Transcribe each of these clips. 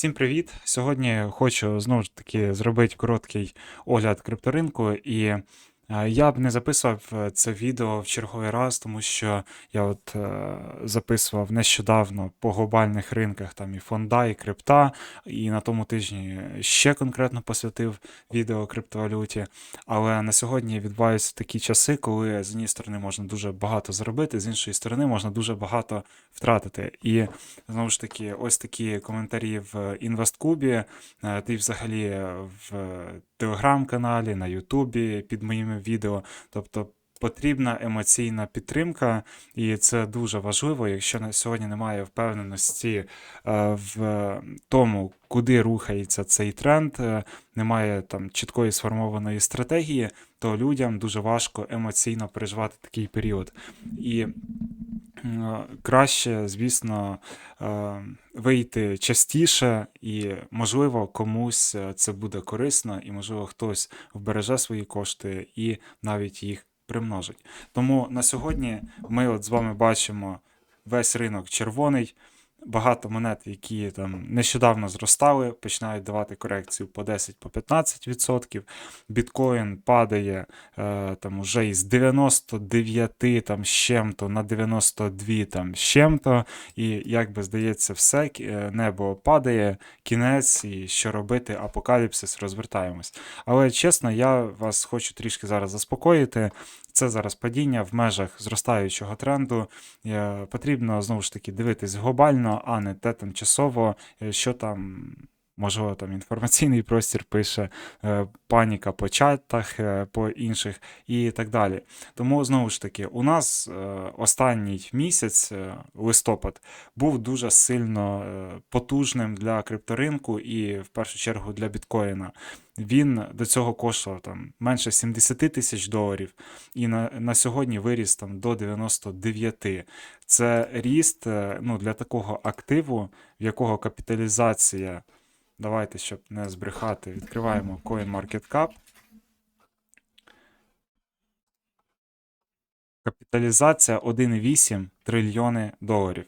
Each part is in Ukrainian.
Всім привіт! Сьогодні хочу знову ж таки зробити короткий огляд крипторинку, і я б не записував е, це відео в черговий раз, тому що я от е, записував нещодавно по глобальних ринках там і фонда, і крипта, і на тому тижні ще конкретно посвятив відео криптовалюті. Але на сьогодні відбуваються такі часи, коли з однієї сторони можна дуже багато заробити, з іншої сторони можна дуже багато втратити. І знову ж таки, ось такі коментарі в інвесткубі, е, ти взагалі в телеграм-каналі, на Ютубі під моїми відео. Тобто потрібна емоційна підтримка, і це дуже важливо, якщо на сьогодні немає впевненості е, в тому, куди рухається цей тренд, е, немає там чіткої сформованої стратегії, то людям дуже важко емоційно переживати такий період. І краще, звісно, е, вийти частіше, і, можливо, комусь е, це буде корисно, і, можливо, хтось вбереже свої кошти і навіть їх примножить. Тому на сьогодні ми от з вами бачимо весь ринок червоний. Багато монет, які там нещодавно зростали, починають давати корекцію по 10-15%. Біткоін падає е, там уже із 99 там, з чим-то на 92 там, з чим-то. І як би здається, все, е, небо падає, кінець, і що робити, апокаліпсис, розвертаємось. Але чесно, я вас хочу трішки зараз заспокоїти. Це зараз падіння в межах зростаючого тренду. Е, потрібно знову ж таки дивитись глобально, а не те тимчасово, е, що там. Можливо, там інформаційний простір пише, е, паніка по чатах, по інших і так далі. Тому, знову ж таки, у нас останній місяць, листопад, був дуже сильно потужним для крипторинку і в першу чергу для біткоїна він до цього коштував там менше 70 тисяч доларів, і на на сьогодні виріс там до 99. Це ріст е, ну, для такого активу, в якого капіталізація. Давайте, щоб не збрехати, відкриваємо CoinMarketCap. Капіталізація 1,8 трильйони доларів.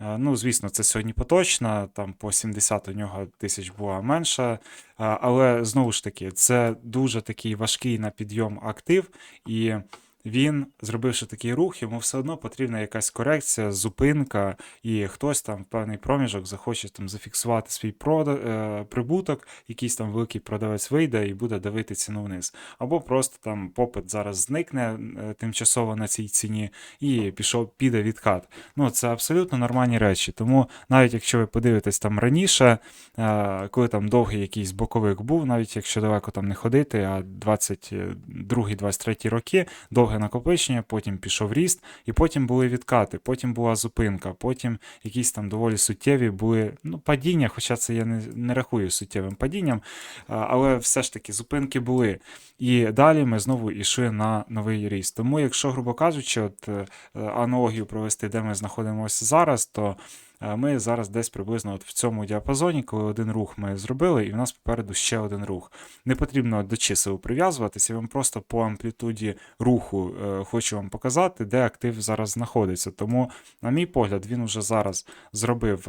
Е, ну, звісно, це сьогодні поточна, там по 70 у нього тисяч була менша. Е, але знову ж таки, це дуже такий важкий на підйом актив. і він, зробивши такий рух, йому все одно потрібна якась корекція, зупинка, і хтось там в певний проміжок захоче там зафіксувати свій прода... е, прибуток, якийсь там великий продавець вийде і буде давити ціну вниз. Або просто там попит зараз зникне е, тимчасово на цій ціні і пішов, піде відкат. Ну, Це абсолютно нормальні речі. Тому навіть якщо ви подивитесь там раніше, е, коли там довгий якийсь боковик був, навіть якщо далеко там не ходити, а 22-23 роки, довгий довге накопичення, потім пішов ріст, і потім були відкати, потім була зупинка, потім якісь там доволі суттєві були ну, падіння, хоча це я не, не рахую суттєвим падінням, але все ж таки зупинки були. І далі ми знову йшли на новий ріст. Тому, якщо, грубо кажучи, от е, аналогію провести, де ми знаходимося зараз, то ми зараз десь приблизно от в цьому діапазоні, коли один рух ми зробили, і в нас попереду ще один рух. Не потрібно до чисел прив'язуватися, я вам просто по амплітуді руху е, хочу вам показати, де актив зараз знаходиться. Тому, на мій погляд, він уже зараз зробив.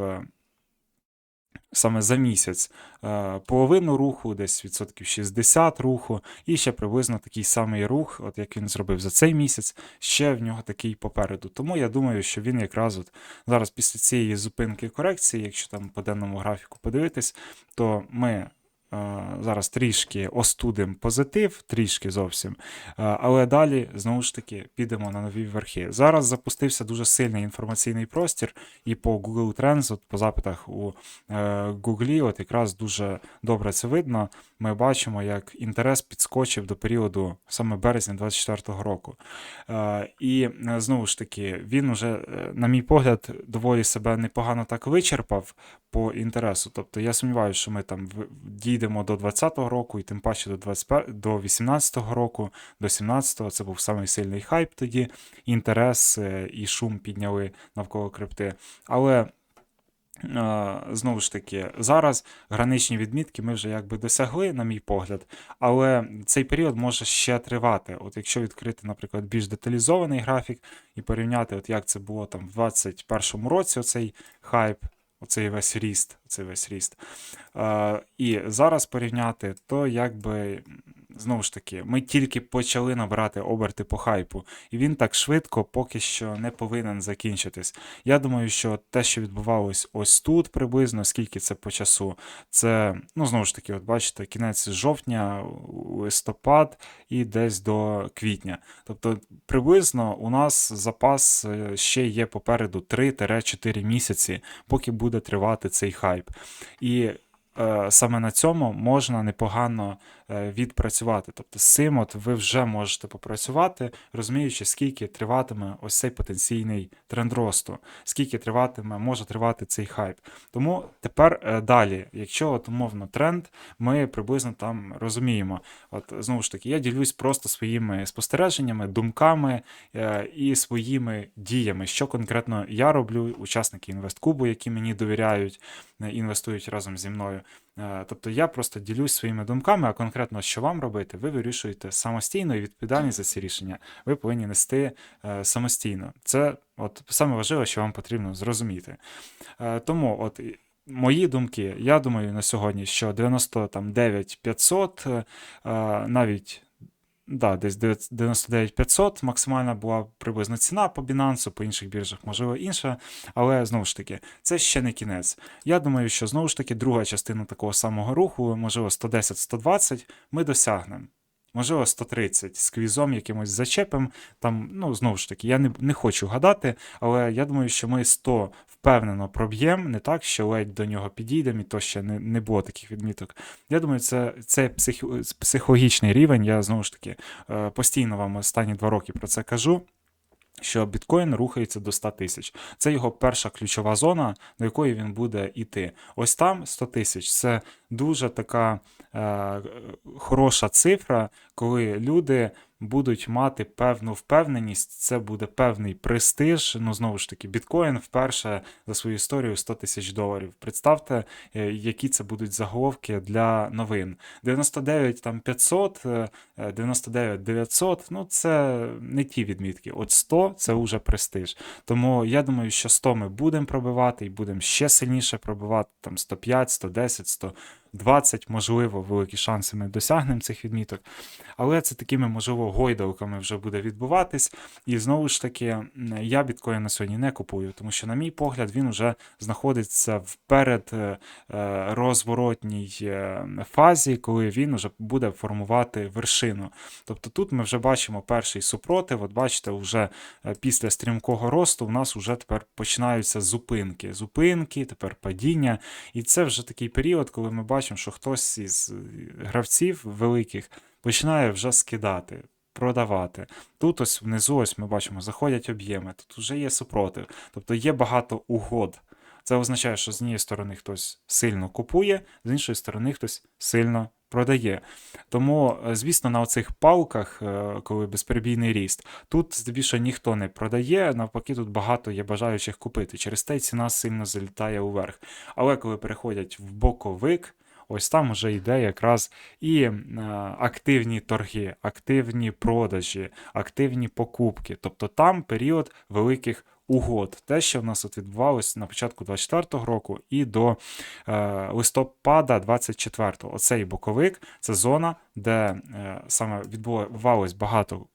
Саме за місяць. Е, половину руху, десь відсотків 60 руху, і ще приблизно такий самий рух, от як він зробив за цей місяць, ще в нього такий попереду. Тому я думаю, що він якраз от зараз після цієї зупинки корекції, якщо там по денному графіку подивитись, то ми Зараз трішки остудим позитив, трішки зовсім. Але далі, знову ж таки, підемо на нові верхи. Зараз запустився дуже сильний інформаційний простір, і по Google Trends, от по запитах у е, Google, от якраз дуже добре це видно. Ми бачимо, як інтерес підскочив до періоду саме березня 2024 року. І е, знову ж таки, він уже, е, на мій погляд, доволі себе непогано так вичерпав по інтересу. Тобто я сумніваюся, що ми там дійдемо до 2020 року, і тим паче до 20, до 18-го року, до 17-го це був самий сильний хайп тоді. Інтерес е, і шум підняли навколо крипти. Але. Знову ж таки, зараз граничні відмітки ми вже якби досягли, на мій погляд, але цей період може ще тривати. От Якщо відкрити, наприклад, більш деталізований графік і порівняти, от як це було там в 2021 році, оцей хайп, оцей весь ріст, оцей весь ріст. Е, і зараз порівняти, то якби. Знову ж таки, ми тільки почали набирати оберти по хайпу, і він так швидко поки що не повинен закінчитись. Я думаю, що те, що відбувалось ось тут, приблизно, скільки це по часу, це, ну, знову ж таки, от бачите, кінець жовтня, листопад і десь до квітня. Тобто, приблизно у нас запас е, ще є попереду 3-4 місяці, поки буде тривати цей хайп. І е, саме на цьому можна непогано відпрацювати. Тобто з цим от ви вже можете попрацювати, розуміючи, скільки триватиме ось цей потенційний тренд росту, скільки триватиме, може тривати цей хайп. Тому тепер е, далі, якщо от умовно тренд, ми приблизно там розуміємо. От знову ж таки, я ділюсь просто своїми спостереженнями, думками е, і своїми діями, що конкретно я роблю, учасники інвесткубу, які мені довіряють, е, інвестують разом зі мною. Е, Тобто я просто ділюсь своїми думками, а конкретно що вам робити, ви вирішуєте самостійно і відповідальність за ці рішення ви повинні нести е, самостійно. Це от саме важливе, що вам потрібно зрозуміти. Е, Тому от. Мої думки, я думаю на сьогодні, що 99 500, е, навіть да, десь 99 500 максимальна була приблизно ціна по Binance, по інших біржах, можливо, інша. Але знову ж таки, це ще не кінець. Я думаю, що знову ж таки друга частина такого самого руху, можливо, 110-120, ми досягнемо. Можливо, 130 з квізом, якимось зачепом. Там, ну, знову ж таки, я не, не хочу гадати, але я думаю, що ми 100 впевнено проб'ємо, не так, що ледь до нього підійдемо, і то ще не, не було таких відміток. Я думаю, це це псих, психологічний рівень. Я знову ж таки е, постійно вам останні два роки про це кажу. Що біткоін рухається до 100 тисяч. Це його перша ключова зона, до якої він буде йти. Ось там 100 тисяч. Це дуже така е, хороша цифра, коли люди будуть мати певну впевненість, це буде певний престиж. Ну, знову ж таки, біткоін вперше за свою історію 100 тисяч доларів. Представте, е, які це будуть заголовки для новин. 99 там 500, 99 900, ну це не ті відмітки. От 100 це вже престиж. Тому я думаю, що 100 ми будемо пробивати і будемо ще сильніше пробивати, там 105, 110, 100. 20, можливо, великі шанси ми досягнемо цих відміток. Але це такими, можливо, гойдалками вже буде відбуватись. І знову ж таки, я біткоін на сьогодні не купую, тому що, на мій погляд, він вже знаходиться в перед е, е, е, фазі, коли він вже буде формувати вершину. Тобто тут ми вже бачимо перший супротив. От бачите, вже після стрімкого росту у нас вже тепер починаються зупинки. Зупинки, тепер падіння. І це вже такий період, коли ми бачимо бачимо, що хтось із гравців великих починає вже скидати, продавати. Тут ось внизу ось ми бачимо, заходять об'єми, тут вже є супротив, тобто є багато угод. Це означає, що з однієї сторони хтось сильно купує, з іншої сторони хтось сильно продає. Тому, е, звісно, на оцих палках, е, коли безперебійний ріст, тут здебільшого ніхто не продає, навпаки, тут багато є бажаючих купити. Через те ціна сильно залітає уверх. Але коли переходять в боковик, Ось там вже йде якраз і е, активні торги, активні продажі, активні покупки. Тобто там період великих угод. Те, що в нас от відбувалося на початку 24-го року і до е, листопада 24-го. Оцей боковик це зона, де е, саме відбувалось багато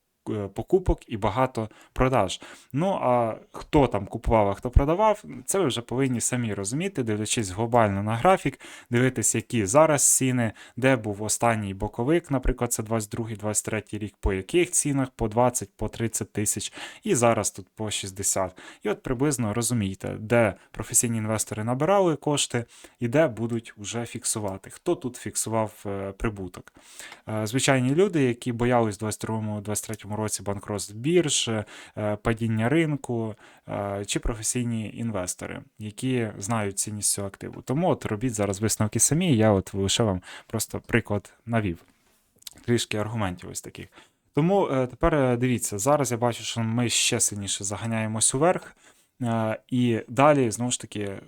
покупок і багато продаж. Ну а хто там купував, а хто продавав, це ви вже повинні самі розуміти, дивлячись глобально на графік, дивитися, які зараз ціни, де був останній боковик, наприклад, це 22-23 рік, по яких цінах, по 20, по 30 тисяч, і зараз тут по 60. І от приблизно розумієте, де професійні інвестори набирали кошти і де будуть вже фіксувати. Хто тут фіксував е, прибуток? Е, звичайні люди, які боялись в 22-23 році банкротств бірж, е, падіння ринку е, чи професійні інвестори, які знають цінність цього активу. Тому от робіть зараз висновки самі. Я от лише вам просто приклад навів. Трішки аргументів ось таких. Тому е, тепер дивіться, зараз я бачу, що ми ще сильніше заганяємось уверх. І далі, знову ж таки,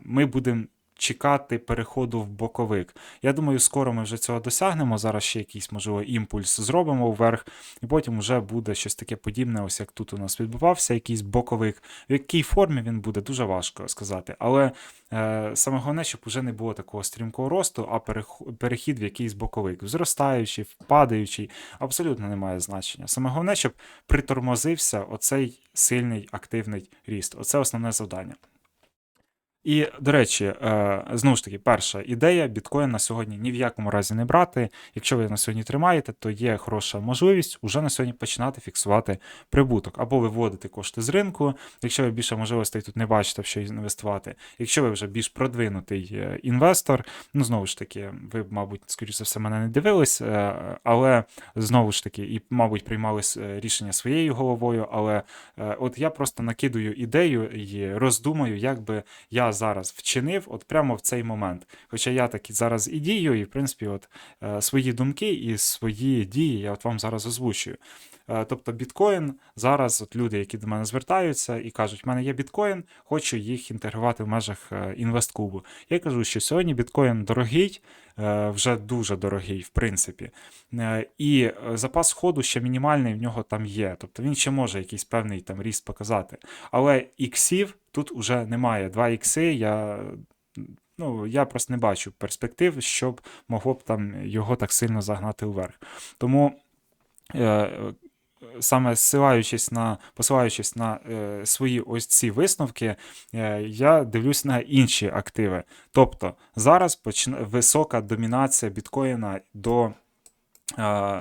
ми будемо чекати переходу в боковик. Я думаю, скоро ми вже цього досягнемо. Зараз ще якийсь, можливо, імпульс зробимо вверх, і потім вже буде щось таке подібне, ось як тут у нас відбувався, якийсь боковик. В якій формі він буде, дуже важко сказати. Але е, саме головне, щоб вже не було такого стрімкого росту, а перехід в якийсь боковик. Зростаючий, впадаючий, абсолютно не має значення. Саме головне, щоб притормозився оцей сильний активний ріст. Оце основне завдання. І, до речі, е, знову ж таки, перша ідея біткоін на сьогодні ні в якому разі не брати. Якщо ви на сьогодні тримаєте, то є хороша можливість уже на сьогодні починати фіксувати прибуток або виводити кошти з ринку. Якщо ви більше можливостей тут не бачите, в що інвестувати. Якщо ви вже більш продвинутий е, інвестор, ну знову ж таки, ви, мабуть, скоріш за все, мене не дивились, е, але знову ж таки, і, мабуть, приймали рішення своєю головою. Але от я просто накидую ідею і роздумаю, як би я зараз вчинив, от прямо в цей момент. Хоча я таки зараз і дію, і в принципі, от е, свої думки і свої дії я от вам зараз озвучую. Е, Тобто біткоін зараз, от люди, які до мене звертаються і кажуть, в мене є біткоін, хочу їх інтегрувати в межах е, інвестклубу. Я кажу, що сьогодні біткоін дорогий, е, вже дуже дорогий, в принципі. І запас ходу ще мінімальний в нього там є. Тобто він ще може якийсь певний там ріст показати. Але іксів тут уже немає. Два ікси я. Ну, я просто не бачу перспектив, щоб могло б там його так сильно загнати вверх. Тому саме ссилаючись на, посилаючись на е, свої ось ці висновки, е, я дивлюсь на інші активи. Тобто зараз почна, висока домінація біткоїна до. е,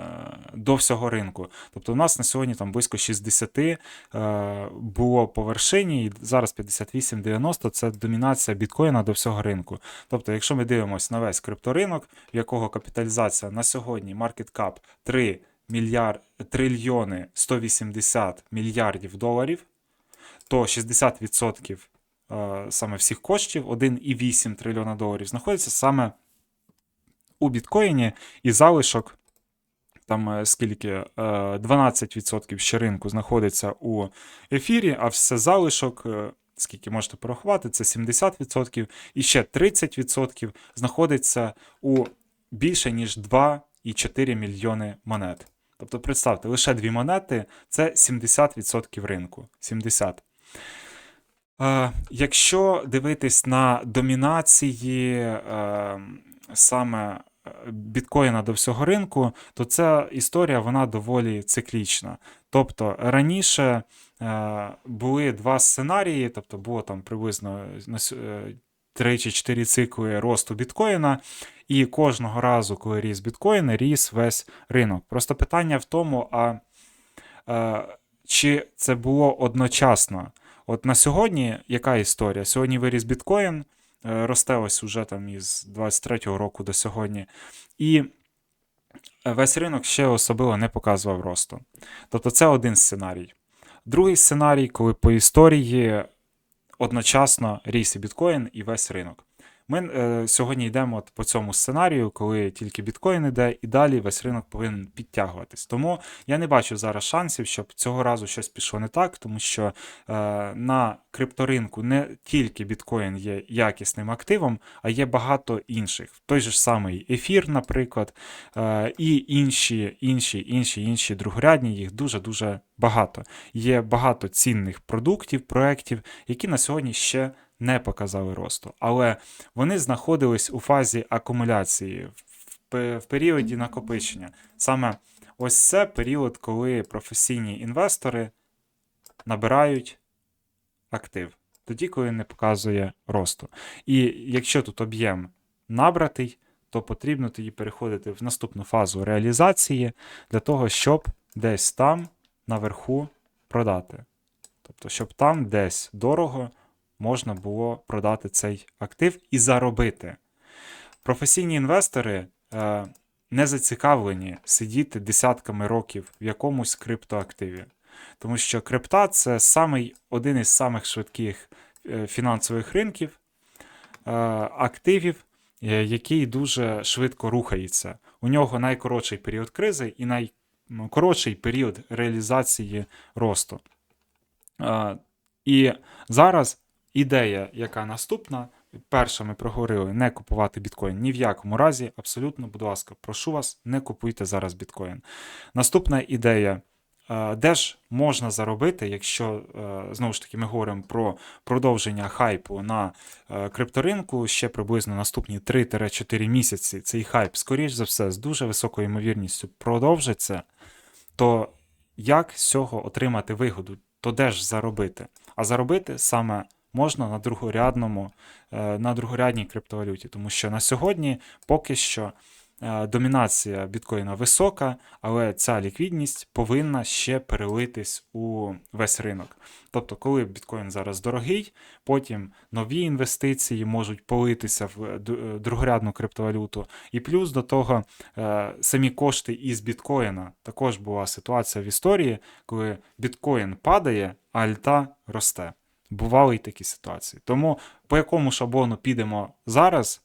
До всього ринку. Тобто у нас на сьогодні там близько 60 е, було по вершині, і зараз 58-90 це домінація біткоїна до всього ринку. Тобто, якщо ми дивимося на весь крипторинок, в якого капіталізація на сьогодні market cap 3 мільярд, трильйони 180 мільярдів доларів, то 60% е, саме всіх коштів, 1,8 трильйона доларів, знаходиться саме у біткоїні і залишок. Там е, скільки е, 12% ще ринку знаходиться у ефірі, а все залишок, е, скільки можете порахувати, це 70%, і ще 30% знаходиться у більше ніж 2,4 мільйони монет. Тобто, представте, лише дві монети це 70% ринку. 70. Е, якщо дивитись на домінації е, саме е, біткоїна до всього ринку, то ця історія вона доволі циклічна. Тобто раніше е, були два сценарії, тобто було там приблизно на е, 3 чи 4 цикли росту біткоїна, і кожного разу, коли ріс біткоін, ріс весь ринок. Просто питання в тому, а е, чи це було одночасно? От на сьогодні яка історія? Сьогодні виріс біткоін, е, росте ось уже там із 23-го року до сьогодні. І весь ринок ще особливо не показував росту. Тобто це один сценарій. Другий сценарій, коли по історії одночасно ріс і біткоін і весь ринок. Ми е, сьогодні йдемо по цьому сценарію, коли тільки біткоін іде, і далі весь ринок повинен підтягуватись. Тому я не бачу зараз шансів, щоб цього разу щось пішло не так, тому що е, на крипторинку не тільки біткоін є якісним активом, а є багато інших. Той же ж самий ефір, наприклад, е, і інші, інші, інші, інші другорядні, їх дуже-дуже багато. Є багато цінних продуктів, проєктів, які на сьогодні ще не показали росту, але вони знаходились у фазі акумуляції в, періоді накопичення. Саме ось це період, коли професійні інвестори набирають актив, тоді, коли не показує росту. І якщо тут об'єм набратий, то потрібно тоді переходити в наступну фазу реалізації для того, щоб десь там наверху продати. Тобто, щоб там десь дорого можна було продати цей актив і заробити. Професійні інвестори е, не зацікавлені сидіти десятками років в якомусь криптоактиві. Тому що крипта це самий, один із самих швидких е, фінансових ринків, е, активів, е, який дуже швидко рухається. У нього найкоротший період кризи і найкоротший період реалізації росту. Е, І зараз ідея, яка наступна, перше ми проговорили не купувати біткоін ні в якому разі. Абсолютно, будь ласка, прошу вас, не купуйте зараз біткоін. Наступна ідея. Е, Де ж можна заробити, якщо е, знову ж таки ми говоримо про продовження хайпу на е, крипторинку ще приблизно наступні 3-4 місяці. Цей хайп, скоріш за все, з дуже високою ймовірністю продовжиться, то як з цього отримати вигоду? То де ж заробити? А заробити саме можна на другорядному, е, на другорядній криптовалюті, тому що на сьогодні поки що е, домінація біткоїна висока, але ця ліквідність повинна ще перелитись у весь ринок. Тобто, коли біткоін зараз дорогий, потім нові інвестиції можуть политися в е, другорядну криптовалюту. І плюс до того самі кошти із біткоїна. Також була ситуація в історії, коли біткоін падає, а альта росте. Бували й такі ситуації. Тому по якому шаблону підемо зараз,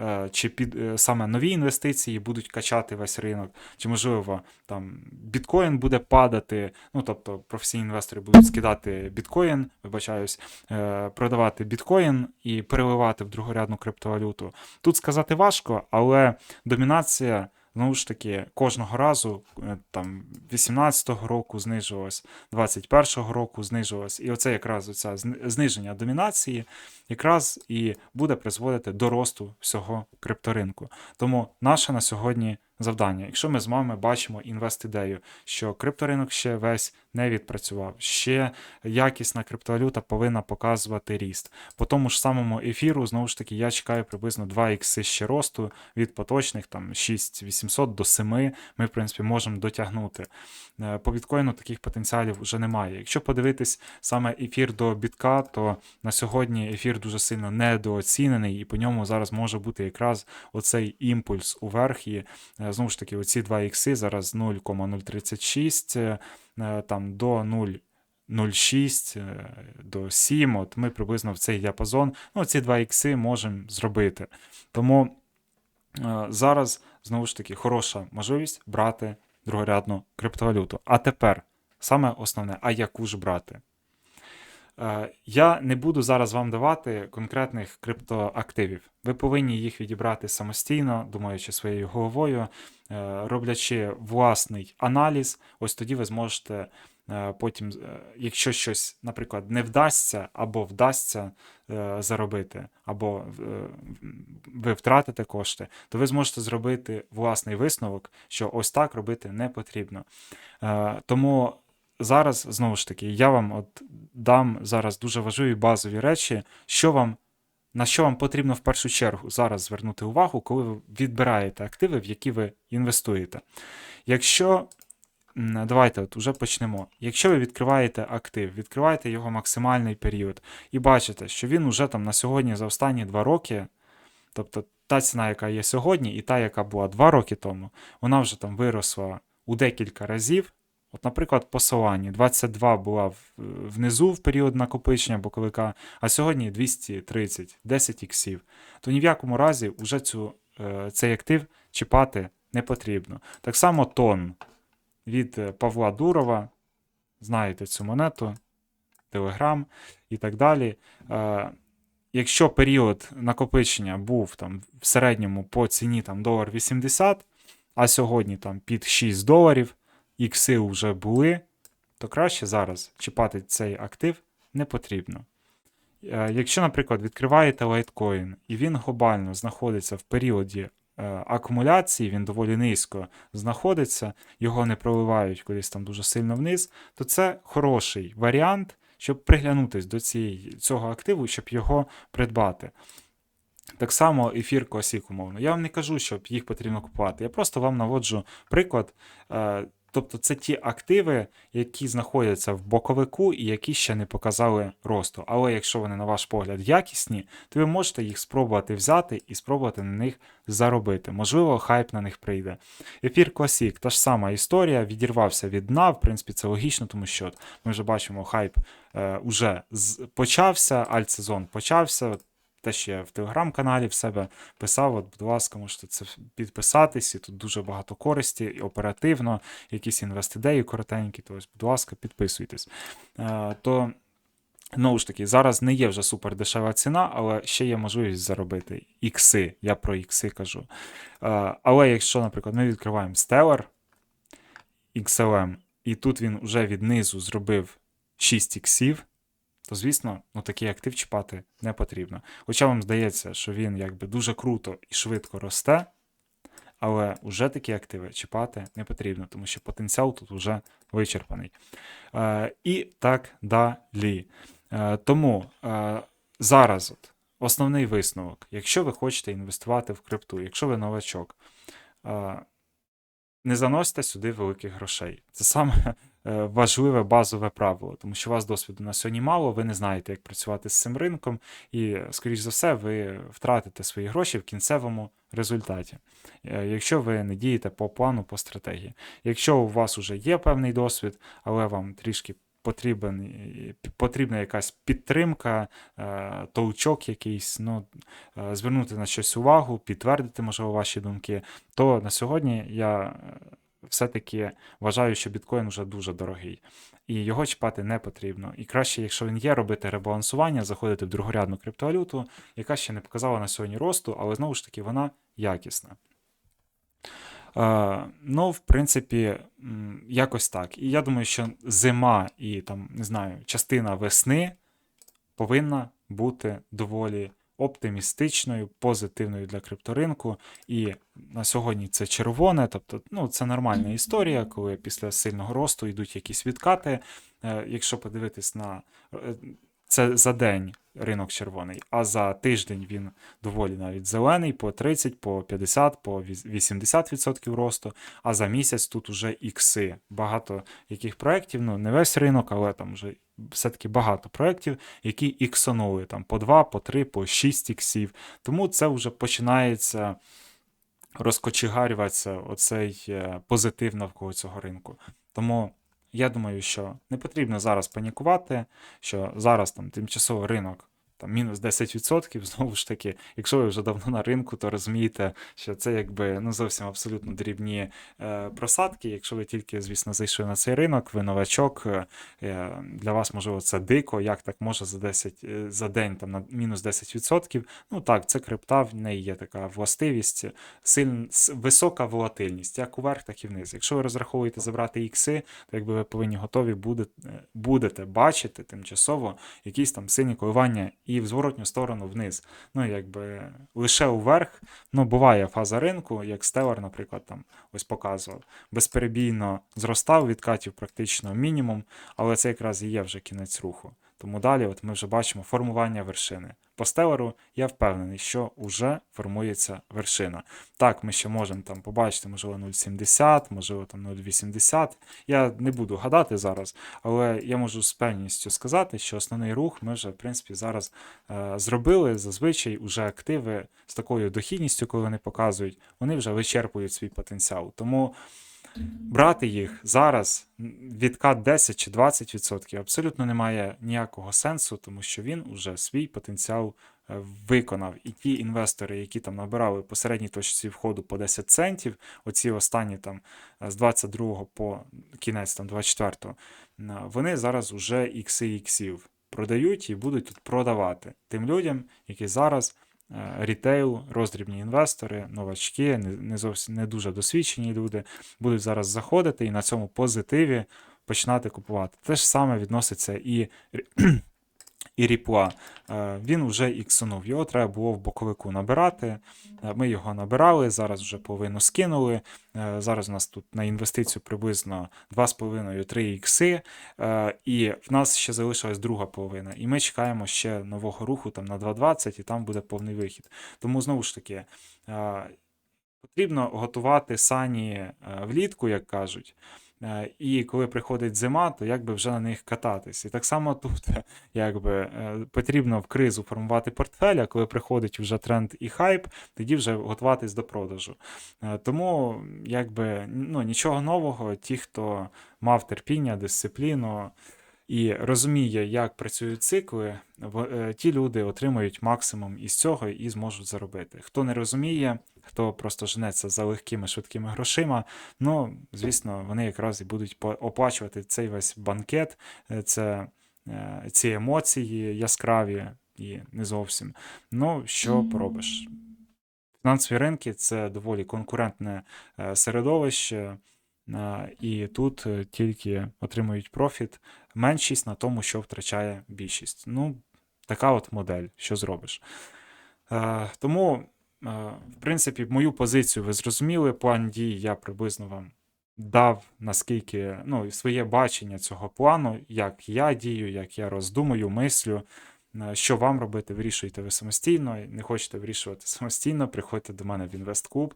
е, чи під е, саме нові інвестиції будуть качати весь ринок, чи можливо там біткоін буде падати. Ну тобто професійні інвестори будуть скидати біткоін, вибачаюсь, е, продавати біткоін і переливати в другорядну криптовалюту. Тут сказати важко, але домінація. Знову ж таки, кожного разу е, там 18-го року знижилось, 21-го року знижилось, і оце якраз оця зниження домінації якраз і буде призводити до росту всього крипторинку. Тому наша на сьогодні завдання. Якщо ми з вами бачимо інвест-ідею, що крипторинок ще весь не відпрацював, ще якісна криптовалюта повинна показувати ріст. По тому ж самому ефіру, знову ж таки, я чекаю приблизно 2 ікси ще росту від поточних, там 6800 до 7 ми, в принципі, можемо дотягнути. Е, По біткоїну таких потенціалів вже немає. Якщо подивитись саме ефір до бітка, то на сьогодні ефір дуже сильно недооцінений, і по ньому зараз може бути якраз оцей імпульс уверх. І е, знову ж таки, оці 2 ікси зараз 0,036 е, е, там до 0,06 е, до 7, от ми приблизно в цей діапазон. Ну, ці 2 ікси можемо зробити. Тому е, зараз знову ж таки хороша можливість брати другорядну криптовалюту. А тепер саме основне, а яку ж брати? Е, Я не буду зараз вам давати конкретних криптоактивів. Ви повинні їх відібрати самостійно, думаючи своєю головою, е, роблячи власний аналіз. Ось тоді ви зможете е, потім, якщо щось, наприклад, не вдасться або вдасться заробити, або ви втратите кошти, то ви зможете зробити власний висновок, що ось так робити не потрібно. Тому зараз знову ж таки я вам от дам зараз дуже важливі базові речі, що вам. На що вам потрібно в першу чергу зараз звернути увагу, коли ви відбираєте активи, в які ви інвестуєте. Якщо давайте от уже почнемо. Якщо ви відкриваєте актив, відкриваєте його максимальний період і бачите, що він уже там на сьогодні за останні два роки, тобто та ціна, яка є сьогодні, і та, яка була два роки тому, вона вже там виросла у декілька разів. От, наприклад, посилання 22 була внизу в період накопичення боковика, а сьогодні 230, 10 іксів. То ні в якому разі вже цю, е, цей актив чіпати не потрібно. Так само тон від е, Павла Дурова, знаєте цю монету, Телеграм і так далі. Е, Якщо період накопичення був там в середньому по ціні там долар 80, а сьогодні там під 6 доларів, ікси вже були, то краще зараз чіпати цей актив не потрібно. Е, Якщо, наприклад, відкриваєте лайткоін і він глобально знаходиться в періоді е, акумуляції, він доволі низько знаходиться, його не проливають кудись там дуже сильно вниз, то це хороший варіант, щоб приглянутись до цієї, цього активу, щоб його придбати. Так само ефір Косік, умовно. Я вам не кажу, щоб їх потрібно купувати. Я просто вам наводжу приклад. Тобто це ті активи, які знаходяться в боковику і які ще не показали росту. Але якщо вони, на ваш погляд, якісні, то ви можете їх спробувати взяти і спробувати на них заробити. Можливо, хайп на них прийде. Ефір Classic, та ж сама історія, відірвався від дна. В принципі, це логічно, тому що ми вже бачимо, хайп е, уже почався, альтсезон почався. Теж я в телеграм-каналі в себе писав, от, будь ласка, можете це підписатись, і тут дуже багато користі, і оперативно, якісь інвест-ідеї коротенькі, то ось, будь ласка, підписуйтесь. Е, то Знову ж таки, зараз не є вже супер дешева ціна, але ще є можливість заробити ікси. Я про ікси кажу. Е, Але якщо, наприклад, ми відкриваємо Stellar XLM, і тут він вже від низу зробив 6 іксів, то, звісно, ну, такий актив чіпати не потрібно. Хоча вам здається, що він якби дуже круто і швидко росте, але вже такі активи чіпати не потрібно, тому що потенціал тут вже вичерпаний. Е, І так далі. Е, Тому е, зараз от, основний висновок, якщо ви хочете інвестувати в крипту, якщо ви новачок, е, не заносьте сюди великих грошей. Це саме важливе базове правило, тому що у вас досвіду на сьогодні мало, ви не знаєте, як працювати з цим ринком, і, скоріш за все, ви втратите свої гроші в кінцевому результаті, е, якщо ви не дієте по плану, по стратегії. Якщо у вас вже є певний досвід, але вам трішки потрібен, потрібна якась підтримка, е, толчок якийсь, ну, е, звернути на щось увагу, підтвердити, можливо, ваші думки, то на сьогодні я е, все-таки вважаю, що біткоін вже дуже дорогий. І його чіпати не потрібно. І краще, якщо він є, робити ребалансування, заходити в другорядну криптовалюту, яка ще не показала на сьогодні росту, але знову ж таки вона якісна. Е, ну, в принципі, якось так. І я думаю, що зима і там, не знаю, частина весни повинна бути доволі оптимістичною, позитивною для крипторинку. І на сьогодні це червоне, тобто ну, це нормальна історія, коли після сильного росту йдуть якісь відкати. Е, Якщо подивитись на е, це за день ринок червоний, а за тиждень він доволі навіть зелений, по 30, по 50, по 80% росту, а за місяць тут уже ікси. Багато яких проєктів, ну не весь ринок, але там вже все-таки багато проєктів, які іксонули там по 2, по 3, по 6 іксів. Тому це вже починається розкочегарюватися оцей е, позитив навколо цього ринку. Тому я думаю, що не потрібно зараз панікувати, що зараз там тимчасово ринок там мінус 10%, знову ж таки, якщо ви вже давно на ринку, то розумієте, що це якби ну зовсім абсолютно дрібні е, просадки. Якщо ви тільки, звісно, зайшли на цей ринок, ви новачок, е, е, для вас можливо це дико, як так може за 10, е, за день там на мінус 10%. Ну так, це крипта, в неї є така властивість, сильн, с- висока волатильність, як уверх, так і вниз. Якщо ви розраховуєте забрати ікси, то якби ви повинні готові будете, будете бачити тимчасово якісь там сильні коливання і в зворотню сторону вниз. Ну, якби лише уверх. Ну, буває фаза ринку, як Stellar, наприклад, там ось показував. Безперебійно зростав, відкатів практично мінімум, але це якраз і є вже кінець руху. Тому далі от ми вже бачимо формування вершини. По стелеру я впевнений, що вже формується вершина. Так, ми ще можемо там побачити, можливо, 0,70, можливо, там 0,80. Я не буду гадати зараз, але я можу з певністю сказати, що основний рух ми вже, в принципі, зараз е, зробили. Зазвичай уже активи з такою дохідністю, коли вони показують, вони вже вичерпують свій потенціал. Тому брати їх зараз відкат 10 чи 20% абсолютно немає ніякого сенсу, тому що він уже свій потенціал е, виконав. І ті інвестори, які там набирали по середній точці входу по 10 центів, оці останні там е, з 22 по кінець там 24, вони зараз уже ікси іксів продають і будуть тут продавати тим людям, які зараз е, рітейл, роздрібні інвестори, новачки, не, зовсім не дуже досвідчені люди будуть зараз заходити і на цьому позитиві починати купувати. Те ж саме відноситься і, і ріпла. Е, Він вже іксунув. Його треба було в боковику набирати. Е, Ми його набирали, зараз вже половину скинули. Е, Зараз у нас тут на інвестицію приблизно 2,5-3 ікси. І в нас ще залишилась друга половина. І ми чекаємо ще нового руху там на 2,20 і там буде повний вихід. Тому знову ж таки. Потрібно готувати сані влітку, як кажуть. Е, І коли приходить зима, то якби вже на них кататись. І так само тут якби е, потрібно в кризу формувати портфель, а коли приходить вже тренд і хайп, тоді вже готуватись до продажу. Е, Тому якби ну, нічого нового, ті, хто мав терпіння, дисципліну. І розуміє, як працюють цикли, ті люди отримують максимум із цього і зможуть заробити. Хто не розуміє, хто просто женеться за легкими швидкими грошима, ну, звісно, вони якраз і будуть оплачувати цей весь банкет. Е, Це е, ці емоції яскраві і не зовсім. Ну, що поробиш? Фінансові ринки це доволі конкурентне е, середовище, і тут тільки отримують профіт меншість на тому, що втрачає більшість. Ну, така от модель, що зробиш. Тому, в принципі, мою позицію ви зрозуміли. План дій я приблизно вам дав наскільки ну, своє бачення цього плану, як я дію, як я роздумую, мислю. Е, Що вам робити, вирішуєте ви самостійно. Не хочете вирішувати самостійно, приходьте до мене в інвестклуб,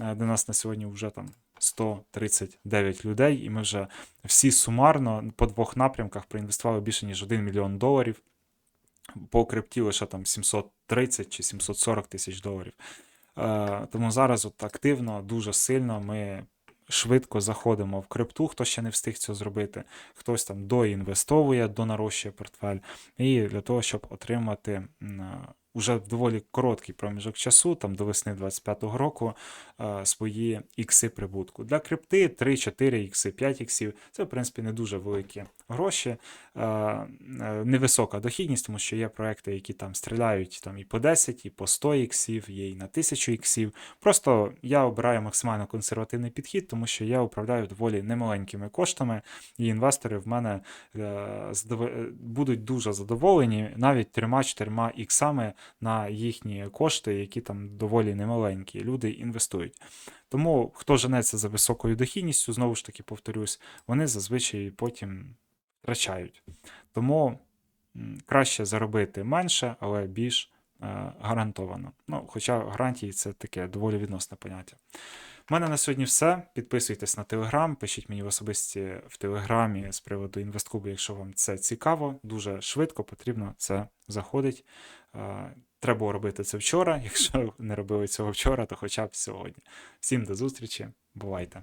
е, де нас на сьогодні вже там 139 людей, і ми вже всі сумарно по двох напрямках проінвестували більше ніж 1 мільйон доларів. По крипті лише там 730 чи 740 тисяч доларів. Е, Тому зараз от активно, дуже сильно ми швидко заходимо в крипту, хто ще не встиг цього зробити, хтось там доінвестовує, донарощує портфель. І для того, щоб отримати уже в доволі короткий проміжок часу, там до весни 25-го року, е, свої ікси прибутку. Для крипти 3-4 ікси, 5 іксів це, в принципі, не дуже великі гроші, е, е, невисока дохідність, тому що є проекти, які там стріляють там і по 10, і по 100 іксів, є і на 1000 іксів. Просто я обираю максимально консервативний підхід, тому що я управляю доволі немаленькими коштами, і інвестори в мене будуть дуже задоволені навіть трьома-чотирма іксами на їхні кошти, які там доволі немаленькі. Люди інвестують. Тому хто женеться за високою дохідністю, знову ж таки повторюсь, вони зазвичай потім втрачають. Тому краще заробити менше, але більш е, гарантовано. Ну, хоча гарантії це таке доволі відносне поняття. У мене на сьогодні все. Підписуйтесь на Телеграм, пишіть мені в особисті в Телеграмі з приводу інвестклубу, якщо вам це цікаво. Дуже швидко потрібно це заходить. Треба робити це вчора. Якщо не робили цього вчора, то хоча б сьогодні. Всім до зустрічі, бувайте!